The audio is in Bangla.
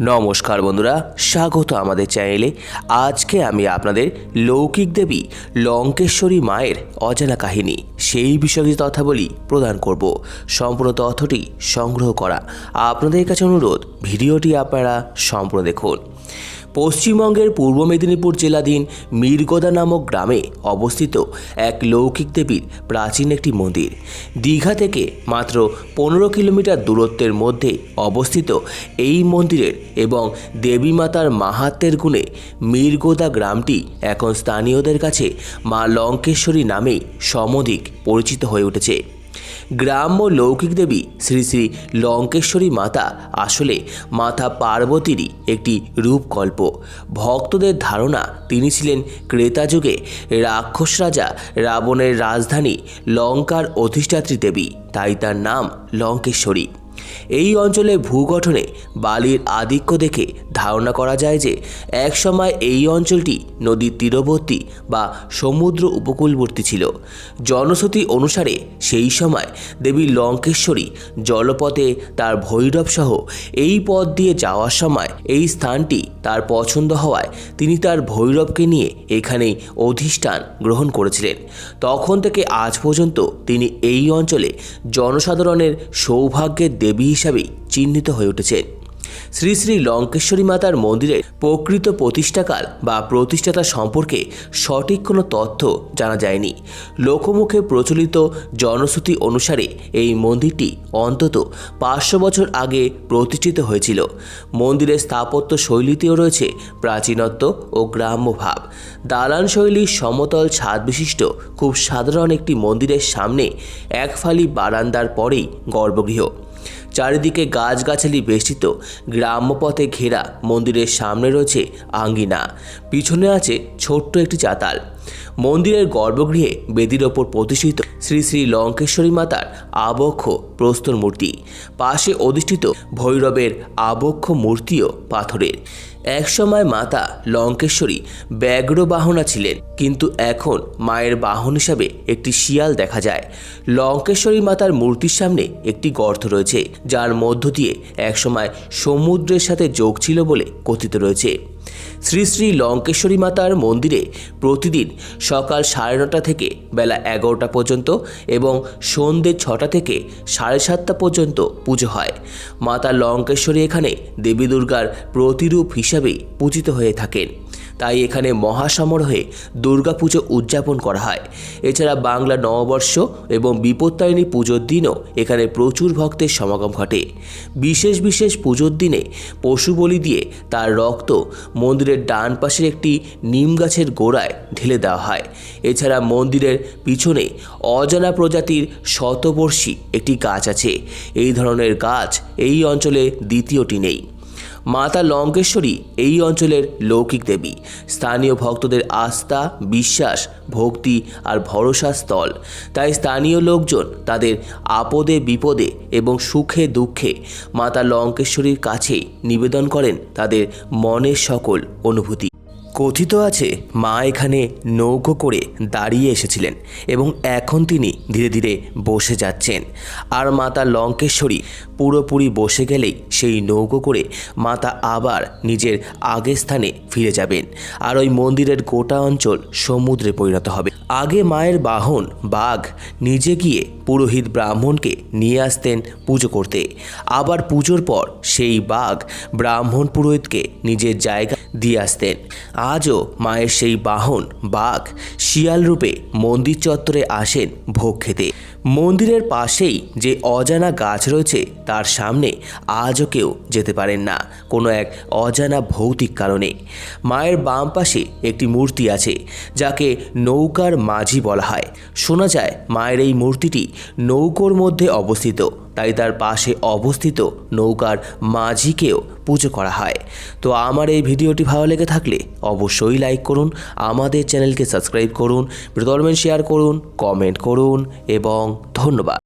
নমস্কার বন্ধুরা, স্বাগত আমাদের চ্যানেলে। আজকে আমি আপনাদের লৌকিক দেবী লঙ্কেশ্বরী মায়ের অজানা কাহিনী, সেই বিষয়ে তথ্যাবলী প্রদান করব। সম্পূর্ণ তথ্যটি সংগ্রহ করা। আপনাদের কাছে অনুরোধ, ভিডিওটি আপনারা সম্পূর্ণ দেখুন। পশ্চিমবঙ্গের পূর্ব মেদিনীপুর জেলাধীন মিরগদা নামক গ্রামে অবস্থিত এক লৌকিক দেবীর প্রাচীন একটি মন্দির। দীঘা থেকে মাত্র পনেরো কিলোমিটার দূরত্বের মধ্যে অবস্থিত এই মন্দিরের এবং দেবী মাতার মাহাত্মের গুণে মিরগোদা গ্রামটি এখন স্থানীয়দের কাছে মা লঙ্কেশ্বরী নামেই সমধিক পরিচিত হয়ে উঠেছে। গ্রাম্য লৌকিক দেবী শ্রী শ্রী লঙ্কেশ্বরী মাতা আসলে মাতা পার্বতীরই একটি রূপকল্প। ভক্তদের ধারণা তিনি ছিলেন ক্রেতা যুগে রাক্ষস রাজা রাবণের রাজধানী লঙ্কার অধিষ্ঠাত্রী দেবী, তাই তার নাম লঙ্কেশ্বরী। এই অঞ্চলে ভূগঠনে বালির আধিক্য দেখে ধারণা করা যায় যে একসময় এই অঞ্চলটি নদীর তীরবর্তী বা সমুদ্র উপকূলবর্তী ছিল। জনশ্রুতি অনুসারে সেই সময় দেবী লঙ্কেশ্বরী জলপথে তার ভৈরব সহ এই পথ দিয়ে যাওয়ার সময় এই স্থানটি তার পছন্দ হওয়ায় তিনি তার ভৈরবকে নিয়ে এখানেই অধিষ্ঠান গ্রহণ করেছিলেন। তখন থেকে আজ পর্যন্ত তিনি এই অঞ্চলে জনসাধারণের সৌভাগ্যের দেবী হিসাবেই চিহ্নিত হয়ে উঠেছেন শ্রী শ্রী লঙ্কেশ্বরী মাতার মন্দিরের প্রকৃত প্রতিষ্ঠাকাল বা প্রতিষ্ঠাতা সম্পর্কে সঠিক কোনো তথ্য জানা যায়নি। লোকমুখে প্রচলিত জনশ্রুতি অনুসারে এই মন্দিরটি অন্তত পাঁচশো বছর আগে প্রতিষ্ঠিত হয়েছিল। মন্দিরের স্থাপত্য শৈলীতেও রয়েছে প্রাচীনত্ব ও গ্রাম্য ভাব। দালান শৈলীর সমতল ছাদ বিশিষ্ট খুব সাধারণ একটি মন্দিরের সামনে এক ফালি বারান্দার পরেই গর্ভগৃহ। চারিদিকে গাছগাছালি বেষ্টিত। গ্রাম্য পথে ঘেরা মন্দিরের সামনে রয়েছে আঙ্গিনা। পিছনে আছে ছোট্ট একটি চাতাল। মন্দিরের গর্ভগৃহে বেদির ওপর প্রতিষ্ঠিত শ্রী শ্রী লঙ্কেশ্বরী মাতার আবক্ষ প্রস্তর মূর্তি। পাশে অধিষ্ঠিত ভৈরবের আবক্ষ মূর্তিও পাথরের। একসময় মাতা লঙ্কেশ্বরী ব্যাঘ্র বাহনা ছিলেন, কিন্তু এখন মায়ের বাহন হিসাবে একটি শিয়াল দেখা যায়। লঙ্কেশ্বরী মাতার মূর্তির সামনে একটি গর্ত রয়েছে, যার মধ্য দিয়ে একসময় সমুদ্রের সাথে যোগ ছিল বলে কথিত রয়েছে। শ্রী শ্রী লঙ্কেশ্বরী মাতার মন্দিরে প্রতিদিন সকাল সাড়ে নটা থেকে বেলা এগারোটা পর্যন্ত এবং সন্ধ্যে ছটা থেকে সাড়ে সাতটা পর্যন্ত পুজো হয়। মাতা লঙ্কেশ্বরী এখানে দেবী দুর্গার প্রতিরূপ হিসাবেই পূজিত হয়ে থাকেন। তাই এখানে মহাসমারোহে দুর্গাপুজো উদযাপন করা হয়। এছাড়া বাংলা নববর্ষ এবং বিপত্তারিণী পুজোর দিনও এখানে প্রচুর ভক্তের সমাগম ঘটে। বিশেষ বিশেষ পুজোর দিনে পশু বলি দিয়ে তার রক্ত মন্দিরের ডান পাশের একটি নিম গাছের গোড়ায় ঢেলে দেওয়া হয়। এছাড়া মন্দিরের পিছনে অজানা প্রজাতির শতবর্ষী একটি গাছ আছে। এই ধরনের গাছ এই অঞ্চলে দ্বিতীয়টি নেই। মাতা লঙ্কেশ্বরী এই অঞ্চলের লৌকিক দেবী। স্থানীয় ভক্তদের আস্থা, বিশ্বাস, ভক্তি আর ভরসা স্থল। তাই স্থানীয় লোকজন তাদের আপদে বিপদে এবং সুখে দুঃখে মাতা লঙ্কেশ্বরীর কাছে নিবেদন করেন তাদের মনের সকল অনুভূতি। কথিত আছে, মা এখানে নৌকো করে দাঁড়িয়ে এসেছিলেন এবং এখন তিনি ধীরে ধীরে বসে যাচ্ছেন। আর মাতা লঙ্কেশ্বরী পুরোপুরি বসে গেলেই সেই নৌকো করে মাতা আবার নিজের আগের স্থানে ফিরে যাবেন আর ওই মন্দিরের গোটা অঞ্চল সমুদ্রে পরিণত হবে। আগে মায়ের বাহন বাঘ নিজে গিয়ে পুরোহিত ব্রাহ্মণকে নিয়ে আসতেন পুজো করতে। আবার পুজোর পর সেই বাঘ ব্রাহ্মণ পুরোহিতকে নিজের জায়গা দিয়ে আসতেন। আজও মায়ের সেই বাহন বাঘ শিয়াল রূপে মন্দির চত্বরে আসেন ভোগ খেতে। মন্দিরের পাশেই যে অজানা গাছ রয়েছে, তার সামনে আজও কেউ যেতে পারেন না, কোনো এক অজানা ভৌতিক কারণে। মায়ের বাম পাশে একটি মূর্তি আছে, যাকে নৌকার মাঝি বলা হয়। শোনা যায়, মায়ের এই মূর্তিটি নৌকোর মধ্যে অবস্থিত। তাই তার পাশে অবস্থিত নৌকার মাঝিকেও পুজো করা হয়। তো আমার এই ভিডিওটি ভালো লেগে থাকলে অবশ্যই লাইক করুন, আমাদের চ্যানেলকে সাবস্ক্রাইব করুন বিতর্মেন শেয়ার করুন কমেন্ট করুন, এবং ধন্যবাদ।